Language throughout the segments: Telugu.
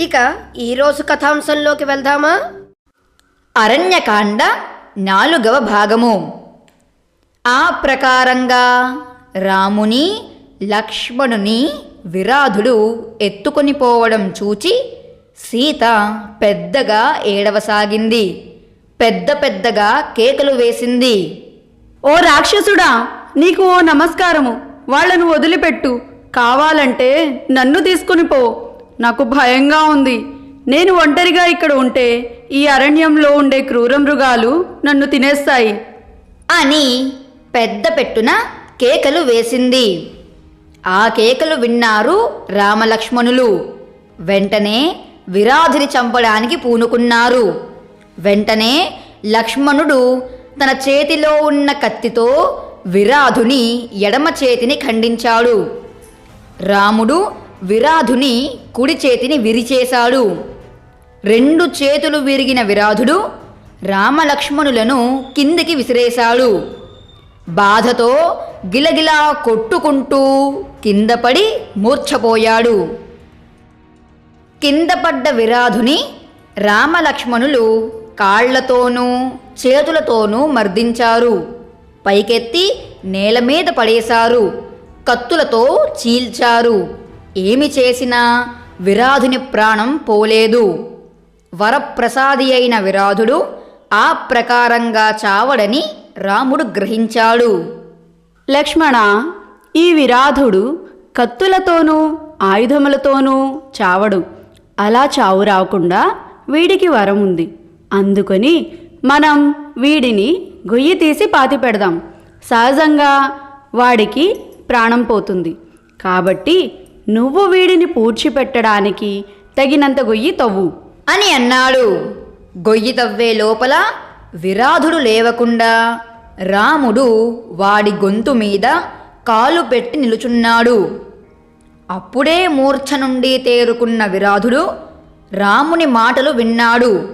ఇక ఈరోజు కథాంశంలోకి వెళ్దామా? అరణ్యకాండ నాలుగవ భాగము. ఆ ప్రకారంగా రాముని లక్ష్మణుని విరాధుడు ఎత్తుకొని పోవడం చూచి సీత పెద్దగా ఏడవసాగింది. పెద్ద పెద్దగా కేకలు వేసింది. ఓ రాక్షసుడా నీకు ఓ నమస్కారము. వాళ్ళను వదిలిపెట్టు. కావాలంటే నన్ను తీసుకుని పో. నాకు భయంగా ఉంది. నేను ఒంటరిగా ఇక్కడ ఉంటే ఈ అరణ్యంలో ఉండే క్రూర మృగాలు నన్ను తినేస్తాయి. అని పెద్ద పెట్టున కేకలు వేసింది. ఆ కేకలు విన్నారు రామలక్ష్మణులు. వెంటనే విరాధుని చంపడానికి పూనుకున్నారు. వెంటనే లక్ష్మణుడు తన చేతిలో ఉన్న కత్తితో విరాధుని ఎడమ చేతిని ఖండించాడు. రాముడు విరాధుని కుడి చేతిని విరిచేశాడు. రెండు చేతులు విరిగిన విరాధుడు రామలక్ష్మణులను కిందికి విసిరేశాడు. బాధతో గిలగిలా కొట్టుకుంటూ కిందపడి మూర్ఛపోయాడు. కిందపడ్డ విరాధుని రామలక్ష్మణులు కాళ్ళతోనూ చేతులతోనూ మర్దించారు. పైకెత్తి నేల మీద పడేశారు. కత్తులతో చీల్చారు. ఏమి చేసినా విరాధుని ప్రాణం పోలేదు. వరప్రసాది అయిన విరాధుడు ఆ ప్రకారంగా చావడని రాముడు గ్రహించాడు. లక్ష్మణ ఈ విరాధుడు కత్తులతోనూ ఆయుధములతోనూ చావడు. అలా చావు రాకుండా వీడికి వరం ఉంది. అందుకని మనం వీడిని గొయ్యి తీసి పాతి పెడదాం. సహజంగా వాడికి ప్రాణం పోతుంది. కాబట్టి నువ్వు వీడిని పూడ్చిపెట్టడానికి తగినంత గొయ్యి తవ్వు. అని అన్నాడు. గొయ్యి తవ్వే లోపల విరాధుడు లేవకుండా రాముడు వాడి గొంతు మీద కాలు పెట్టి నిలుచున్నాడు. అప్పుడే మూర్ఛ నుండి తేరుకున్న విరాధుడు రాముని మాటలు విన్నాడు.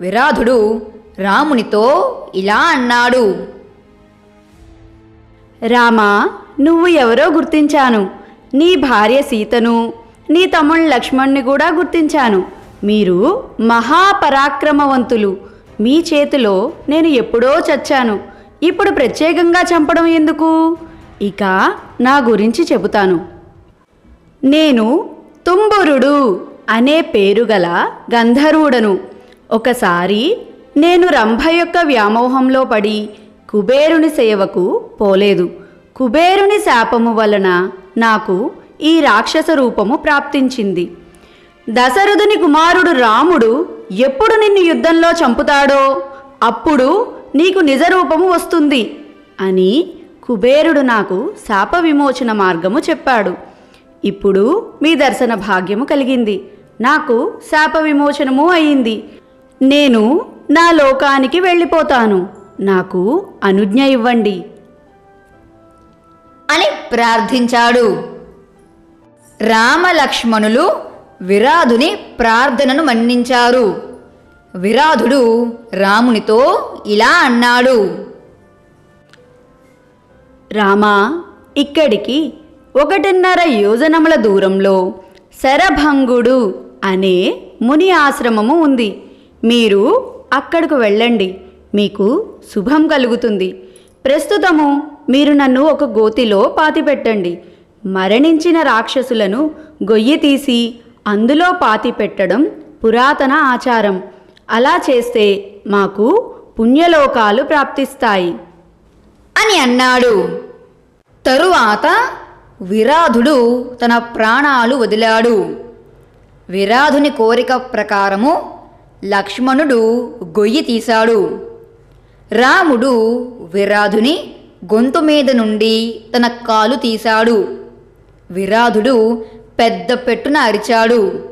విరాధుడు రామునితో ఇలా అన్నాడు. రామా నువ్వు ఎవరో గుర్తించాను. నీ భార్య సీతను నీ తమ్ముడు లక్ష్మణ్ణి కూడా గుర్తించాను. మీరు మహాపరాక్రమవంతులు. మీ చేతిలో నేను ఎప్పుడో చచ్చాను. ఇప్పుడు ప్రత్యేకంగా చంపడం ఎందుకు? ఇక నా గురించి చెబుతాను. నేను తుంబురుడు అనే పేరు గల గంధర్వుడను. ఒకసారి నేను రంభ యొక్క వ్యామోహంలో పడి కుబేరుని సేవకు పోలేదు. కుబేరుని శాపము వలన నాకు ఈ రాక్షస రూపము ప్రాప్తించింది. దశరథుని కుమారుడు రాముడు ఎప్పుడు నిన్ను యుద్ధంలో చంపుతాడో అప్పుడు నీకు నిజ రూపము వస్తుంది అని కుబేరుడు నాకు శాప విమోచన మార్గము చెప్పాడు. ఇప్పుడు మీ దర్శన భాగ్యము కలిగింది. నాకు శాప విమోచనము అయింది. నేను నా లోకానికి వెళ్ళిపోతాను. నాకు అనుజ్ఞ ఇవ్వండి. అని ప్రార్థించాడు. రామలక్ష్మణులు విరాధుని ప్రార్థనను మన్నించారు. విరాధుడు రామునితో ఇలా అన్నాడు. రామా ఇక్కడికి ఒకటిన్నర యోజనముల దూరంలో శరభంగుడు అనే ముని ఆశ్రమము ఉంది. మీరు అక్కడకు వెళ్ళండి. మీకు శుభం కలుగుతుంది. ప్రస్తుతము మీరు నన్ను ఒక గోతిలో పాతిపెట్టండి. మరణించిన రాక్షసులను గొయ్యి తీసి అందులో పాతి పెట్టడం పురాతన ఆచారం. అలా చేస్తే మాకు పుణ్యలోకాలు ప్రాప్తిస్తాయి. అని అన్నాడు. తరువాత విరాధుడు తన ప్రాణాలు వదిలాడు. విరాధుని కోరిక ప్రకారము లక్ష్మణుడు గొయ్యి తీశాడు. రాముడు విరాధుని గొంతు మీద నుండి తన కాలు తీశాడు. విరాధుడు పెద్ద పెట్టున అరిచాడు.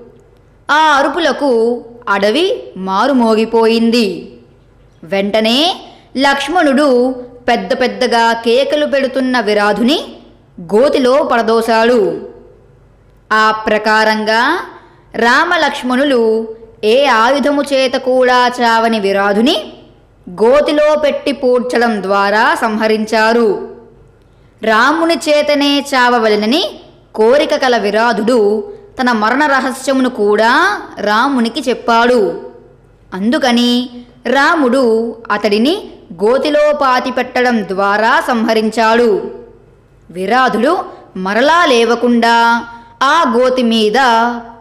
ఆ అరుపులకు అడవి మారుమోగిపోయింది. వెంటనే లక్ష్మణుడు పెద్ద పెద్దగా కేకలు పెడుతున్న విరాధుని గోతిలో పడదోశాడు. ఆ ప్రకారంగా రామలక్ష్మణులు ఏ ఆయుధము చేత కూడా చావని విరాధుని గోతిలో పెట్టి పూడ్చడం ద్వారా సంహరించారు. రాముని చేతనే చావవలెనని కోరిక కల విరాధుడు తన మరణ రహస్యమును కూడా రామునికి చెప్పాడు. అందుకని రాముడు అతడిని గోతిలో పాతిపెట్టడం ద్వారా సంహరించాడు. విరాధుడు మరలా లేవకుండా ఆ గోతి మీద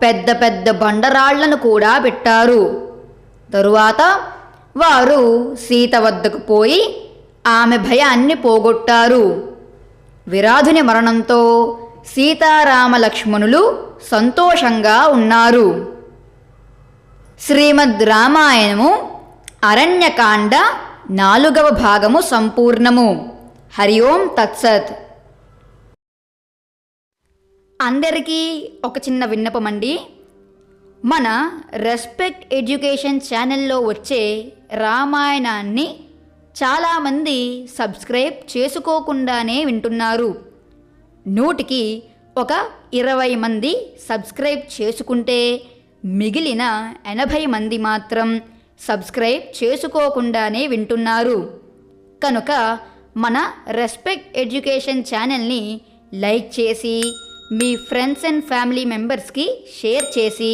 పెద్ద పెద్ద బండరాళ్ళను కూడా పెట్టారు. తరువాత వారు సీత వద్దకు పోయి ఆమె భయాన్ని పోగొట్టారు. విరాధుని మరణంతో సీతారామ లక్ష్మణులు సంతోషంగా ఉన్నారు. శ్రీమద్ రామాయణము అరణ్యకాండ నాలుగవ భాగము సంపూర్ణము. హరి ఓం తత్సత్. అందరికీ ఒక చిన్న విన్నపమండి. మన రెస్పెక్ట్ ఎడ్యుకేషన్ ఛానల్లో వచ్చే రామాయణాన్ని చాలామంది సబ్స్క్రైబ్ చేసుకోకుండానే వింటున్నారు. నూటికి ఒక ఇరవై మంది సబ్స్క్రైబ్ చేసుకుంటే మిగిలిన ఎనభై మంది మాత్రం సబ్స్క్రైబ్ చేసుకోకుండానే వింటున్నారు. కనుక మన రెస్పెక్ట్ ఎడ్యుకేషన్ ఛానల్ని లైక్ చేసి మీ ఫ్రెండ్స్ అండ్ ఫ్యామిలీ మెంబర్స్కి షేర్ చేసి